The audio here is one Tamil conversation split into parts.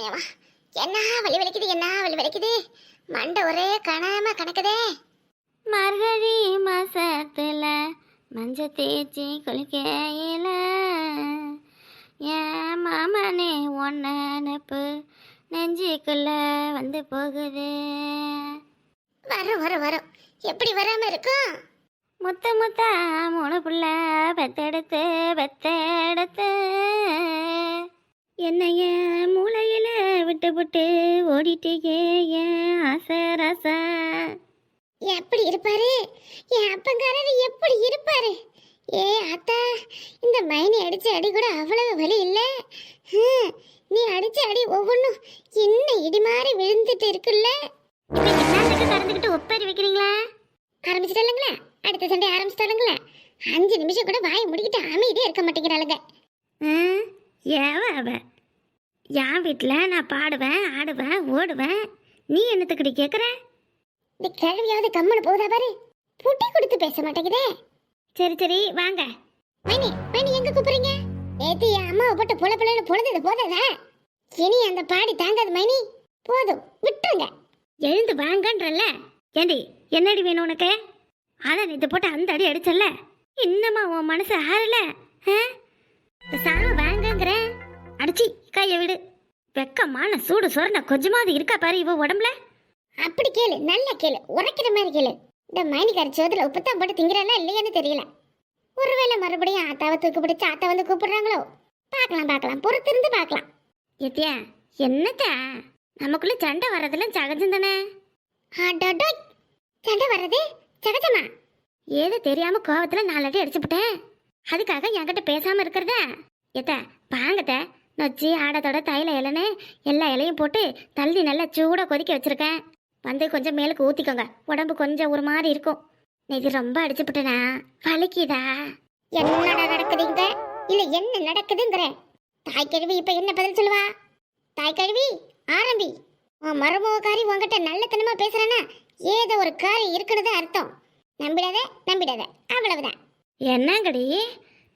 சாமியம்மா என்ன வலி வலிக்குது என்ன வலி வலிக்குது? மண்டை ஒரே கணாம கணக்குதே. மார்கழி மாசத்துல மஞ்ச தேய்ச்சி குளிக்கையில என் மாமனே ஒன்ன நினப்பு நெஞ்சுக்குள்ள வந்து போகுது. வரும் வரும் வரும். எப்படி வராம இருக்கும் முத்த முத்தா மூணு புள்ள பெத்தெடுத்து பெத்தெடுத்து. என்னைய மூளையில விட்டு விட்டு ஓடிட்டே என் ஆசை ரசா. எப்படி இருப்பாரு? என் அப்பங்காரர் எப்படி இருப்பாரு? ஏ அத்தா இந்த மைனி அடிச்ச அடி கூட அவ்வளவு வலி இல்ல. நீ அடிச்ச அடி ஒவ்வொன்றும் என்ன இடி மாதிரி விழுந்துட்டு இருக்குல்ல? கறந்துக்கிட்டு ஒப்பேரி வைக்கிறீங்களா? ஆரம்பிச்சிட்டாளுங்களா அடுத்த சண்டை ஆரம்பிச்சிட்டாளுங்களா அஞ்சு நிமிஷம் கூட வாய் முடிக்கிட்டு அமைதியே இருக்க மாட்டேங்கிறாளுங்க. ஏவ அவ. என் வீட்டில் நான் பாடுவேன் ஆடுவேன் ஓடுவேன். நீ என்னத்துக்கடி கேட்குற இந்த கிழவியாவது கம்முன்னு போகுதா பாரு. புட்டி கொடுத்து பேச மாட்டேங்குதே. சரி சரி வாங்க. மைனி மைனி எங்க கூப்பிடுறீங்க? நேத்து என் அம்மாவை போட்டு புல புலன்னு பொழுது போததா? இனி அந்த பாடி தாங்காது மைனி. போதும் விட்டுருங்க. எழுந்து வாங்கன்றல்ல. ஏண்டி என்னடி வேணும் உனக்கு? அதான் நேற்று போட்டு அந்த அடி அடிச்சல்ல. இன்னமா உன் மனசு ஆறல? சாம அடிச்சி கையை விடு. வெக்கமான சூடு சொரண கொஞ்சமாவது இருக்கா பாரு இவ உடம்புல? அப்படி கேளு நல்லா கேளு உரைக்கிற மாதிரி கேளு. இந்த மைனிக்கார சோதுல உப்புத்தான் போட்டு திங்கிறானா இல்லையான்னு தெரியல. ஒருவேளை மறுபடியும் ஆத்தாவை தூக்கு பிடிச்சு ஆத்தா வந்து கூப்பிடுறாங்களோ? பார்க்கலாம் பார்க்கலாம் பொறுத்திருந்து பார்க்கலாம். ஏத்தியா என்னத்த? நமக்குள்ள சண்டை வர்றதெல்லாம் சகஜம் தானே? சண்டை வர்றது சகஜமா? ஏதோ தெரியாம கோவத்துல நாலு அடி அடிச்சுப்புட்டேன். அதுக்காக என்கிட்ட பேசாம இருக்கிறத? எத்த பாங்கத்த நொச்சி ஆடத்தோட தைல இலைன்னு எல்லா இலையும் போட்டு தள்ளி நல்லா சூடாக கொதிக்க வச்சுருக்கேன். வந்து கொஞ்சம் மேலுக்கு ஊற்றிக்கோங்க உடம்பு கொஞ்சம் ஒரு மாதிரி இருக்கும். இது ரொம்ப அடிச்சுப்புட்டேனா? வலிக்குதா? என்னடா நடக்குதுங்க? இல்லை என்ன நடக்குதுங்கிற? தாய் கழுவி இப்போ என்ன பதில் சொல்லுவா? தாய் கழுவி ஆரம்பி. உன் மருமகாரி உங்ககிட்ட நல்லத்தனமாக பேசுகிறேன்னா ஏதோ ஒரு காரியம் இருக்குன்னு அர்த்தம். நம்பிடாத நம்பிடாத. அவ்வளவுதான். என்னங்கடி?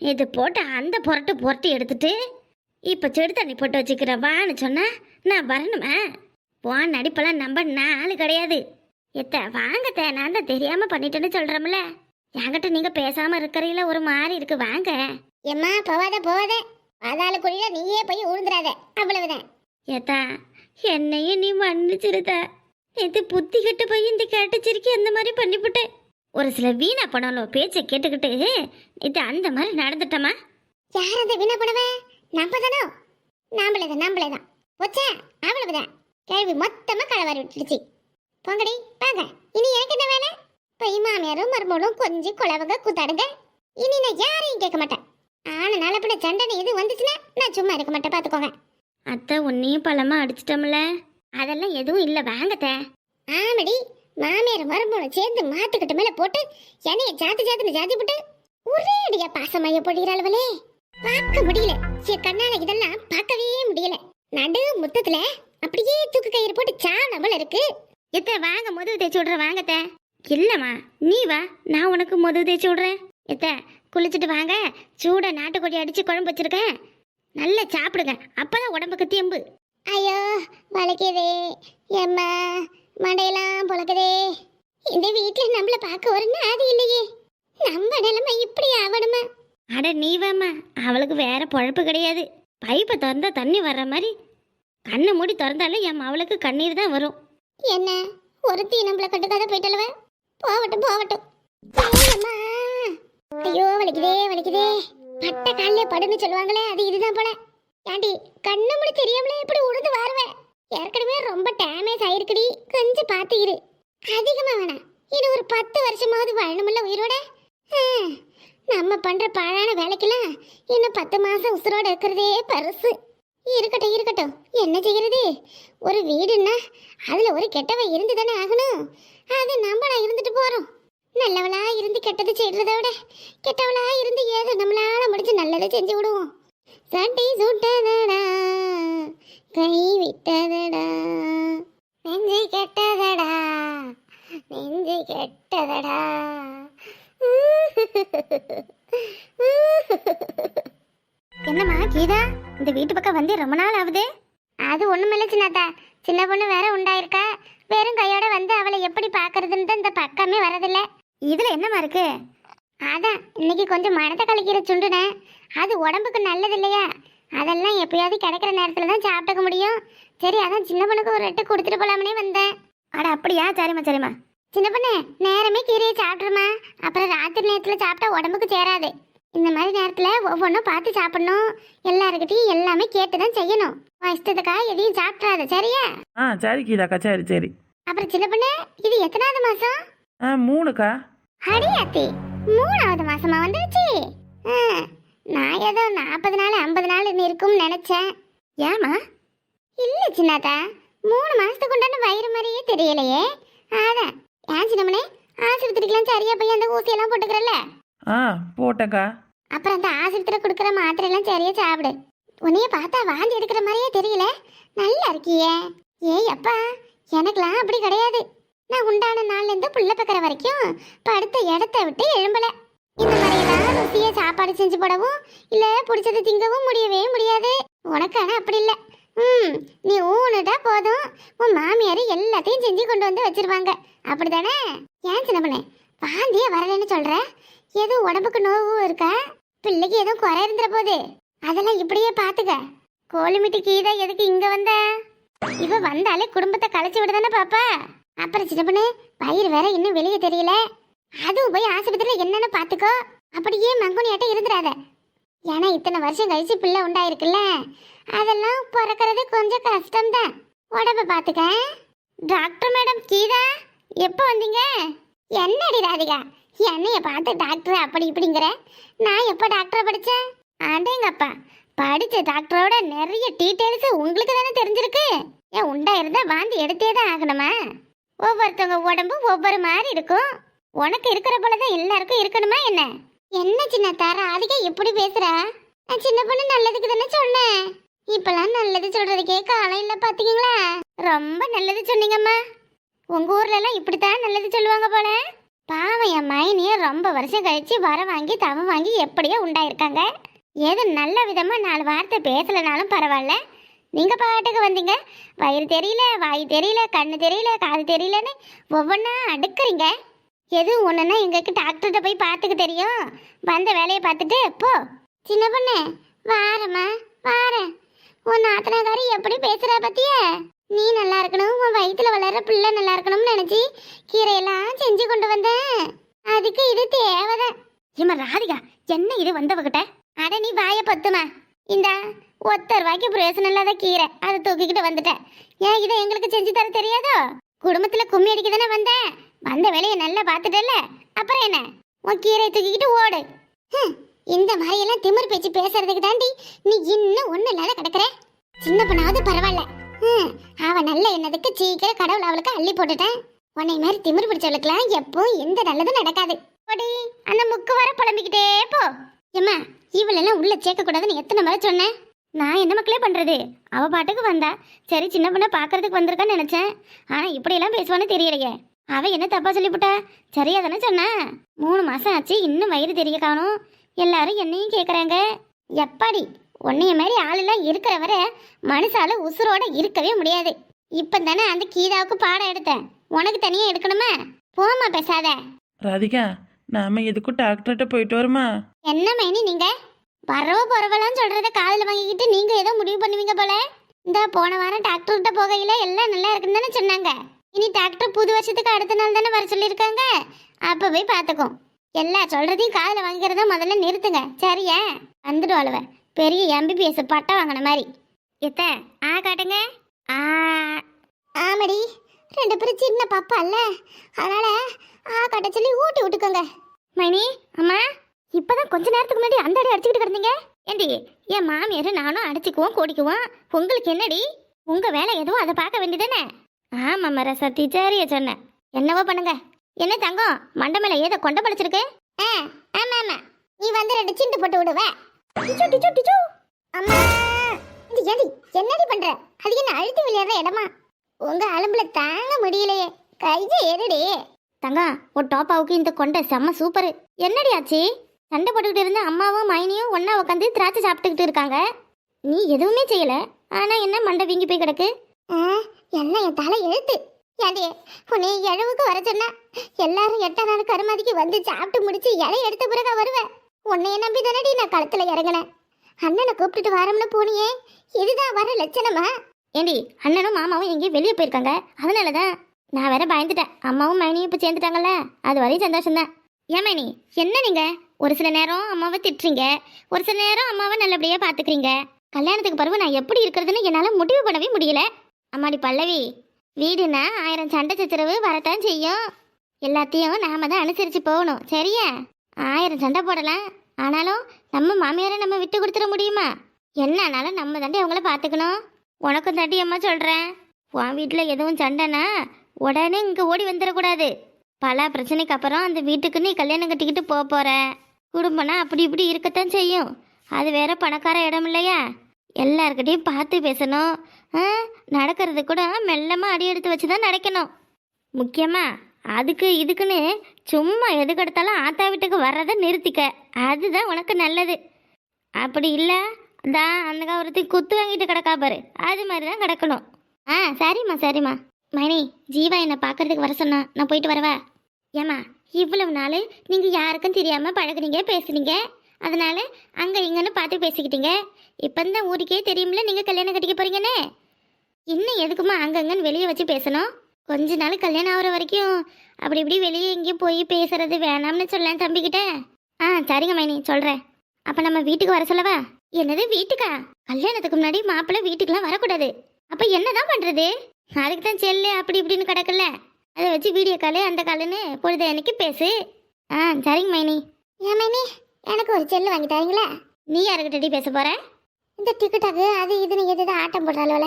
இது போட்டு அந்த புரட்டு புரட்டி எடுத்துட்டு இப்போ செடி தண்ணி போட்டு வச்சுக்கிற வான்னு சொன்னா நான் வரணுமா? வான் நடிப்பெல்லாம் நம்ப ஆளு கிடையாது. எத்த வாங்கத்த நான் தான் தெரியாம பண்ணிட்டேன்னு சொல்றோம்ல. என்கிட்ட நீங்க பேசாம இருக்கிறீங்கள? ஒரு மாதிரி இருக்கு வாங்க. எம்மா போவாத போவாத. பாதாள குழியில நீயே போய் உழுந்துடாத அவ்வளவுதான். ஏத்தா என்னையும் நீ மன்னிச்சிருத இது புத்தி கெட்டு போய் இந்த கேட்டுச்சிருக்கி அந்த மாதிரி பண்ணிவிட்டேன் ஒரு சில வீணா பணம் பேச்சை கேட்டுக்கிட்டு இது அந்த மாதிரி நடந்துட்டமா? யார் அந்த வீணா போனவ நம்ம தானோ நாம்பளே தான் நாம்பளே தான் போச்சா அவ்வளவுதான் கேள்வி மொத்தமா களவாரி விட்டுடுச்சு. போங்கடி வாங்க இனி எனக்கு என்ன வேலை? போய் மாமியாரும் மருமகளும் கொஞ்சி குழவங்க கூத்தாடுங்க இனி நான் யாரையும் கேட்க மாட்டேன். ஆனா நல்லபடி சண்டனை எது வந்துச்சுன்னா நான் சும்மா இருக்க மாட்டேன் பாத்துக்கோங்க. அத்தை உன்னையும் பழமா அடிச்சிட்டோம்ல. அதெல்லாம் எதுவும் இல்லை வாங்கத்த ஆமடி மாமியார் மருமகளும் சேர்ந்து மாத்துக்கிட்ட மேல போட்டு என்னைய ஜாத்து ஜாத்துன்னு ஜாத்தி போட்டு ஒரே அடியா பாசமாய போடுகிறாளவளே பார்க்க முடியல. சே கண்ணால இதெல்லாம் பார்க்கவே முடியல. நடு முத்தத்துல அப்படியே தூக்கு கயிறு போட்டு சாணாமல் இருக்கு. எத்த வாங்க முதுகு தேய்ச்சி விடுற வாங்கத்த இல்லைம்மா நீ வா நான் உனக்கு முதுகு தேய்ச்சி விட்றேன். எத்த குளிச்சுட்டு வாங்க. சூட நாட்டுக்கோழி அடிச்சு குழம்பு வச்சிருக்கேன் நல்லா சாப்பிடுங்க அப்பதான் உடம்புக்கு தேம்பு. ஐயோ வளைக்குதே ஏம்மா மண்டையெல்லாம் பொழக்குதே. இந்த வீட்டில் நம்மளை பார்க்க ஒரு நாதி இல்லையே. நம்ம நிலைமை இப்படி ஆகணுமா? அட நீ வாம்மா அவளுக்கு வேற பொழப்பு கிடையாது. பைப்பை திறந்தா தண்ணி வர்ற மாதிரி. கண்ணை மூடி திறந்தாலே என் அவளுக்கு கண்ணீர் தான் வரும். என்ன? ஒருத்தி நம்மள கட்டுக்காத போயிட்டலவ போகட்டும் போகட்டும். ஐயோ வலிக்குதே வலிக்குதே. பட்ட காலிலே படுன்னு சொல்லுவாங்களே அது இதுதான் போல. ஏண்டி கண்ணு முடி தெரியாமலே இப்படி உழுந்து வாருவேன் ஏற்கனவே ரொம்ப டேமேஜ் ஆயிருக்குடி. கொஞ்சம் பார்த்து இரு. வேணாம். இது ஒரு பத்து வருஷமாவது வாழணும்ல உயிரோட? நம்ம பண்ற பாழான வேலைக்கெல்லாம் இன்னும் பத்து மாசம் உசுரோட இருக்கிறதே பரிசு. இருக்கட்டும் இருக்கட்டும். என்ன செய்யறது? ஒரு வீடுன்னா அதுல ஒரு கெட்டவன் இருந்து தானே ஆகணும்? அது நம்மளா இருந்துட்டு போறோம். நல்லவளா இருந்து கெட்டது செய்யறத விட கெட்டவளா இருந்து ஏதோ நம்மளால முடிச்சு நல்லதை செஞ்சு விடுவோம். சண்டை சுட்டதடா கை விட்டதடா நெஞ்சு கெட்டதடா நெஞ்சு கெட்டதடா. என்னம்மா கீதா? இந்த வீட்டு பக்கம் வந்து ரொம்ப நாள் ஆகுது. அது ஒண்ணுமில்ல சின்னத்தா. சின்ன பொண்ணு வேற உண்டாயிருக்கா. வெறும் கையோட வந்து அவளை எப்படி பாக்குறதுன்னு தான் இந்த பக்கமே வரதில்ல. இதுல என்னம்மா இருக்கு? அதான் இன்னைக்கு கொஞ்சம் மனத்தை கலக்கிற சுண்டுனேன். அது உடம்புக்கு நல்லது இல்லையா? அதெல்லாம் எப்பயாவது கிடைக்கிற நேரத்துல தான் சாப்பிட்டுக்க முடியும். சரி அதான் சின்ன பொண்ணுக்கு ஒரு ரெட்டு கொடுத்துட்டு போலாமனே வந்தேன். அட அப்படியா? சரிம்மா சரிம்மா. சின்ன பொண்ணு நேரமே கீரையை சாப்பிட்ருமா? அப்புறம் ராத்திரி நேரத்துல சாப்பிட்டா உடம்புக்கு சேராது. இந்த மாதிரி நேரத்துல ஒவ்வொன்றும் பார்த்து சாப்பிடணும். எல்லாருக்கிட்டையும் எல்லாமே கேட்டு தான் செய்யணும். உன் இஷ்டத்துக்கா எதையும் சாப்பிட்றாத சரியா? ஆ சரி கீதாக்கா சரி சரி. அப்புறம் சின்ன பொண்ணு இது எத்தனாவது மாசம்? ஆ மூணுக்கா. அடியாத்தி மூணாவது மாசமா வந்துருச்சு? ஆ, நான் ஏதோ நாற்பது நாள் ஐம்பது நாள் இருக்கும்னு நினைச்சேன். ஏமா இல்ல சின்னாத்தா மூணு மாசத்துக்கு உண்டான வயிறு மாதிரியே தெரியலையே. ஏன் சின்னமனே ஆஸ்பத்திரிக்கெல்லாம் சரியா போய் அந்த ஊசியெல்லாம் போட்டுக்கிறல்ல? ஆ போட்டேக்கா. அப்புறம் அந்த ஆஸ்பத்திரி கொடுக்குற மாத்திரை எல்லாம் சரியா சாப்பிடு. உன்னைய பார்த்தா வாந்தி எடுக்கிற மாதிரியே தெரியல. நல்லா இருக்கியே. ஏய் அப்பா எனக்கெல்லாம் அப்படி கிடையாது. நான் உண்டான நாள்ல இருந்து புள்ள பக்கிற வரைக்கும் படுத்த இடத்த விட்டு எழும்பல. இந்த மாதிரியெல்லாம் ருசியா சாப்பாடு செஞ்சு போடவும் இல்ல பிடிச்சது திங்கவும் முடியவே முடியாது. உனக்கு ஆனா அப்படி இல்ல. ம் நீ ஊனுட்டா போதும். உன் மாமியார் எல்லாத்தையும் செஞ்சு கொண்டு வந்து வச்சிருவாங்க. அப்படிதானே ஏன் சின்ன பண்ணே? வாந்தியே வரலன்னு சொல்ற? எதுவும் உடம்புக்கு நோவும் இருக்கா? பிள்ளைக்கு எதுவும் குறை இருந்துற போது? அதெல்லாம் இப்படியே பாத்துக்க. கோழிமிட்டி கீதா எதுக்கு இங்க வந்த? இவ வந்தாலே குடும்பத்தை கலைச்சு விடுதானே பாப்பா? அப்புறம் சின்ன பொண்ணு வயிறு வேற இன்னும் வெளியே தெரியல. அதுவும் போய் ஆஸ்பத்திரியில என்னன்னு பாத்துக்கோ. அப்படியே மங்குனியாட்ட இருந்துடாத ஏன்னா இத்தனை வருஷம் கழிச்சு பிள்ளை உண்டாயிருக்குல்ல? அதெல்லாம் பிறக்கிறது கொஞ்சம் கஷ்டம்தான். உடம்ப பார்த்துக்க. டாக்டர் மேடம் கீதா எப்போ வந்தீங்க? என்னடி ராதிகா? என்னைய பார்த்து டாக்டர் அப்படி இப்படிங்கிற? நான் எப்போ டாக்டரை படித்தேன்? ஆண்டேங்கப்பா படித்த டாக்டரோட நிறைய டீட்டெயில்ஸ் உங்களுக்கு தானே தெரிஞ்சிருக்கு? ஏன் உண்டா வாந்தி எடுத்தே தான் ஆகணுமா? ஒவ்வொருத்தவங்க உடம்பு ஒவ்வொரு மாதிரி இருக்கும். உனக்கு இருக்கிற போல தான் எல்லாருக்கும் இருக்கணுமா என்ன? என்ன சின்ன தார? ராதிகா எப்படி பேசுற? நான் சின்ன பொண்ணு நல்லதுக்கு தானே சொன்னேன். இப்பெல்லாம் நல்லது சொல்றதுக்கே காலம் இல்லை பாத்தீங்களா? ரொம்ப நல்லது சொன்னீங்கம்மா. உங்க ஊர்ல எல்லாம் இப்படித்தான் நல்லது சொல்லுவாங்க போல. பாவம் என் மைனிய ரொம்ப வருஷம் கழிச்சு வர வாங்கி தவ வாங்கி எப்படியோ உண்டாயிருக்காங்க. ஏதோ நல்ல விதமா நாலு வார்த்தை பேசலனாலும் பரவாயில்ல. நீங்க பாட்டுக்கு வந்தீங்க. வயிறு தெரியல வாய் தெரியல கண்ணு தெரியல காது தெரியலன்னு ஒவ்வொன்றா அடுக்குறீங்க. எதுவும் ஒன்றுன்னா எங்களுக்கு டாக்டர்கிட்ட போய் பார்த்துக்க தெரியும். வந்த வேலையை பார்த்துட்டு போ. சின்ன பொண்ணு வாரம்மா வாரேன். உன் நாத்தனாக்காரி எப்படி பேசுறா பத்தியா? நீ நல்லா இருக்கணும் உன் வயிற்றில் வளர்ற பிள்ளை நல்லா இருக்கணும்னு நினச்சி கீரையெல்லாம் செஞ்சு கொண்டு வந்தேன் அதுக்கு இது தேவைதான். இம்மா ராதிகா என்ன இது வந்தவகிட்ட? அட நீ வாய பத்துமா. இந்த ஒத்த ரூபாய்க்கு பிரயோசனம் இல்லாத கீரை. அதை தூக்கிக்கிட்டு வந்துட்டேன் ஏன் இதை எங்களுக்கு செஞ்சு தர தெரியாதோ? குடும்பத்தில் கும்மி அடிக்க தானே வந்தேன் வந்த வேலையை நல்லா பார்த்துட்டல அப்புறம் என்ன? உன் கீரையை தூக்கிக்கிட்டு ஓடு. இந்த மாதிரியெல்லாம் திமிர் பேச்சு பேசுறதுக்கு தாண்டி நீ இன்னும் ஒண்ணு இல்லாத கிடக்குற. சின்ன பொண்ணாவது பரவாயில்ல. ஹம், அவ நல்ல என்னதுக்கு சீக்கிரம் கடவுள் அவளுக்கு அள்ளி போட்டுட்டேன். உன்னை மாதிரி திமிர் பிடிச்சவளுக்குலாம் எப்போ எந்த நல்லதும் நடக்காது. போடி அந்த முக்கு வர புலம்பிக்கிட்டே போ. ஏம்மா இவளெல்லாம் உள்ள சேர்க்க கூடாதுன்னு எத்தனை முறை சொன்னேன் நான் என்ன மக்களே பண்றது? அவ பாட்டுக்கு வந்தா. சரி சின்ன பொண்ணை பார்க்கறதுக்கு வந்திருக்கான்னு நினைச்சேன். ஆனா இப்படியெல்லாம் பேசுவான்னு தெரியலையே. அவ என்ன தப்பா சொல்லிவிட்டா சரியா தானே சொன்னா? மூணு மாசம் ஆச்சு இன்னும் வயிறு தெரிய காணும். எல்லாரும் என்னையும் கேக்குறாங்க. எப்பாடி உன்னைய மாதிரி ஆளெல்லாம் இருக்கிற வரை மனுஷால உசுரோட இருக்கவே முடியாது. இப்போ தானே அந்த கீதாவுக்கு பாடம் எடுத்தேன். உனக்கு தனியாக எடுக்கணுமா? போமா பேசாத. ராதிகா நாம எதுக்கும் டாக்டர்கிட்ட போயிட்டு வருமா? என்ன மைனி நீங்க? வரவ போறவெல்லாம் சொல்றத காதுல வாங்கிக்கிட்டு நீங்க ஏதோ முடிவு பண்ணுவீங்க போல. இந்த போன வாரம் டாக்டர்கிட்ட போகையில எல்லாம் நல்லா இருக்குன்னு தானே சொன்னாங்க. இனி டாக்டர் புது வருஷத்துக்கு அடுத்த நாள் தானே வர சொல்லியிருக்காங்க? அப்போ போய் பார்த்துக்கோ. எல்லா சொல்கிறதையும் காதில் வாங்கிக்கிறத முதல்ல நிறுத்துங்க. சரியா? வந்துடுவாளுவ பெரிய எம்பிபிஎஸ் பட்டம் வாங்கின மாதிரி. எத்த ஆ காட்டுங்க. ஆ. ஆமடி. ரெண்டு பேரும் சின்ன பாப்பா இல்ல. அதனால ஆ கட்ட சொல்லி ஊட்டி விட்டுக்கோங்க. மணி அம்மா இப்பதான் கொஞ்ச நேரத்துக்கு முன்னாடி அந்த அடி அடிச்சுக்கிட்டு கிடந்தீங்க. ஏண்டி என் மாமியார் நானும் அடிச்சுக்குவோம் கூடிக்குவோம். உங்களுக்கு என்னடி? உங்க வேலை எதுவும் அதை பார்க்க வேண்டியதானே ஆமாம் ரசத்தி சரியா சொன்னேன். என்னவோ பண்ணுங்க. என்ன தங்கம்? மண்டை மேல ஏதோ கொண்ட படைச்சிருக்கு ஆ ஆமா ஆமா. நீ வந்து ரெண்டு சிண்டு போட்டு விடுவ. டிச்சு டிச்சு டிச்சு. அம்மா இது ஏடி என்னடி பண்ற? அது என்ன அழுத்தி விளையாடுற இடமா? உங்க அலும்புல தாங்க முடியலையே. கையை ஏறுடி தங்கம் ஒரு டாப்பாவுக்கு இந்த கொண்டை செம்ம சூப்பர். என்னடி ஆச்சு? சண்டை போட்டுக்கிட்டு இருந்த அம்மாவும் மைனியும் ஒன்னா உட்காந்து திராட்சை சாப்பிட்டுக்கிட்டு இருக்காங்க. நீ எதுவுமே செய்யல. ஆனா என்ன மண்டை வீங்கி போய் கிடக்கு? ஆ, எல்லாம் என் தலை எழுத்து ஏண்டி உன்னை எழவுக்கு வர சொன்னா? எல்லாரும் எட்டாம் நாள் கருமாதிக்கு வந்து சாப்பிட்டு முடிச்சு இலை எடுத்த பிறகு வருவேன். உன்னைய நம்பி தானடி நான் களத்தில் இறங்கினேன். அண்ணனை கூப்பிட்டுட்டு வரோம்னு போனியே. இதுதான் வர லட்சணமா? ஏண்டி அண்ணனும் மாமாவும் எங்கேயும் வெளியே போயிருக்காங்க. அதனால தான் நான் வேற பயந்துட்டேன். அம்மாவும் மைனியும் இப்போ சேர்ந்துட்டாங்கல்ல. அது வரையும் சந்தோஷம்தான். ஏன் மைனி என்ன நீங்க? ஒரு சில நேரம் அம்மாவை திட்டுறீங்க. ஒரு சில நேரம் அம்மாவை நல்லபடியாக பார்த்துக்கிறீங்க கல்யாணத்துக்கு பிறகு நான் எப்படி இருக்கிறதுன்னு என்னால் முடிவு பண்ணவே முடியல. அம்மாடி பல்லவி வீடுனா ஆயிரம் சண்டை சித்திரவு வரத்தான் செய்யும். எல்லாத்தையும் நாம தான் அனுசரித்து போகணும் சரியா? ஆயிரம் சண்டை போடலாம் ஆனாலும் நம்ம மாமியாரை நம்ம விட்டு கொடுத்துட முடியுமா? என்னனாலும் நம்ம தாண்டி அவங்கள பார்த்துக்கணும் உனக்கும் தாண்டி அம்மா சொல்கிறேன் உன் வீட்டில் எதுவும் சண்டைனா உடனே இங்கே ஓடி வந்துடக்கூடாது. பல பிரச்சனைக்கு அப்புறம் அந்த வீட்டுக்கு நீ கல்யாணம் கட்டிக்கிட்டு போக போகிற குடும்பம்னா அப்படி இப்படி இருக்கத்தான் செய்யும். அது வேற பணக்கார இடம் இல்லையா? எல்லாருக்கிட்டையும் பார்த்து பேசணும். நடக்கிறது கூட மெல்லமாக அடி எடுத்து வச்சு தான் நடக்கணும். முக்கியமாக அதுக்கு இதுக்குன்னு சும்மா எதுக்கெடுத்தாலும் ஆத்தா வீட்டுக்கு வர்றதை நிறுத்திக்க. அதுதான் உனக்கு நல்லது. அப்படி இல்லை தான் அந்த காவரத்துக்கு குத்து வாங்கிட்டு கிடக்கா பாரு. அது மாதிரி தான் கிடக்கணும். ஆ சரிம்மா சரிம்மா. மணி ஜீவா என்னை பார்க்கறதுக்கு வர சொன்னா நான் போயிட்டு வரவா? ஏம்மா இவ்வளவு நாள் நீங்கள் யாருக்கும் தெரியாமல் பழகுனீங்க பேசுனீங்க. அதனால அங்கே இங்கன்னு பார்த்து பேசிக்கிட்டீங்க. இப்போ தான் ஊருக்கே தெரியும்ல நீங்கள் கல்யாணம் கட்டிக்க போகிறீங்கன்னே இன்னும் எதுக்குமா அங்கங்கன்னு வெளியே வச்சு பேசணும்? கொஞ்ச நாள் கல்யாணம் ஆகிற வரைக்கும் அப்படி இப்படி வெளியே எங்கேயும் போய் பேசுறது வேணாம்னு சொல்லேன் தம்பிக்கிட்ட. ஆ சரிங்க மைனி சொல்கிறேன் அப்போ நம்ம வீட்டுக்கு வர சொல்லவா? என்னது வீட்டுக்கா? கல்யாணத்துக்கு முன்னாடி மாப்பிள்ளை வீட்டுக்கெல்லாம் வரக்கூடாது. அப்போ என்னதான் பண்ணுறது அதுக்கு தான் செல்லு அப்படி இப்படின்னு கிடக்குல்ல. அதை வச்சு வீடியோ காலு அந்த காலுன்னு பொழுது அன்னைக்கு பேசு. ஆ சரிங்க மைனி. ஏன் மைனி? எனக்கு ஒரு செல்லு வாங்கி தரீங்களா? நீ யாருக்கிட்டடி பேச போற? இந்த டிக்கெட்டாக்கு அது இதுன்னு எதாவது ஆட்டம் போடுறாளோல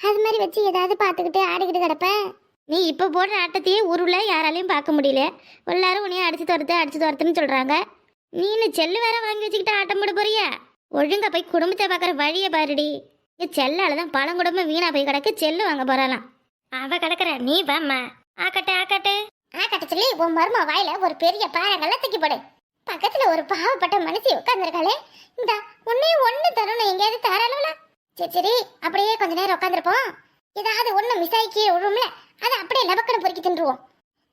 அது மாதிரி வச்சு ஏதாவது பார்த்துக்கிட்டு ஆடிக்கிட்டு கிடப்பேன் நீ இப்போ போடுற ஆட்டத்தையே ஊருல யாராலையும் பார்க்க முடியல. எல்லாரும் உன்னையும் அடிச்சு துரத்து அடிச்சு துரத்துன்னு சொல்கிறாங்க நீனு செல்லு வேற வாங்கி வச்சுக்கிட்டு ஆட்டம் போட போறியா? ஒழுங்கா போய் குடும்பத்தை பார்க்குற வழியை பாருடி. இந்த செல்லால தான் பழம் குடும்பம் வீணா போய் கிடக்கு செல்லு வாங்க போறாளாம். அவ கிடக்குற நீ வாம்மா. ஆக்கட்டு ஆக்கட்டு. ஆ சொல்லி உன் மரும வாயில ஒரு பெரிய பாறங்கல்ல தூக்கி போடு. பக்கத்துல ஒரு பாவப்பட்ட மனுஷி உட்காந்துருக்காளே இந்த உன்னையும் ஒண்ணு தரணும் எங்கேயாவது தாராளம்ல சரி சரி அப்படியே கொஞ்ச நேரம் உட்காந்துருப்போம் ஏதாவது ஒண்ணு மிஸ் ஆகி கீழே அதை அப்படியே லபக்கணும் பொறுக்கி தின்றுவோம்.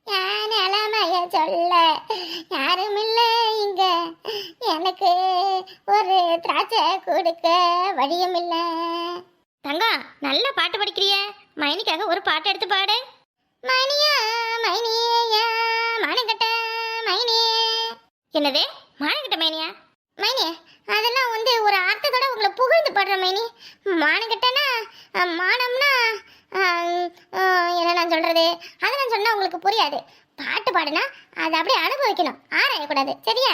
யான் அலாமைய சொல்ல? யாரும் இல்ல இங்க. எனக்கு ஒரு திராட்சை கொடுக்க வழியும் இல்ல. தங்கம் நல்ல பாட்டு படிக்கிறிய. மைனிக்காக ஒரு பாட்டு எடுத்து பாடு. மணியா மைனியா மானங்கட்ட மைனியே. என்னது? மானகிட்ட மைனியா? மைனி அதெல்லாம் வந்து ஒரு அர்த்தத்தோட உங்களை புகழ்ந்து பாடுற மேனி. மானங்கிட்டனா மானம்னா என்ன நான் சொல்றது? அதை நான் சொன்னா உங்களுக்கு புரியாது. பாட்டு பாடுனா அதை அப்படியே அனுபவிக்கணும். ஆராயக்கூடாது. சரியா?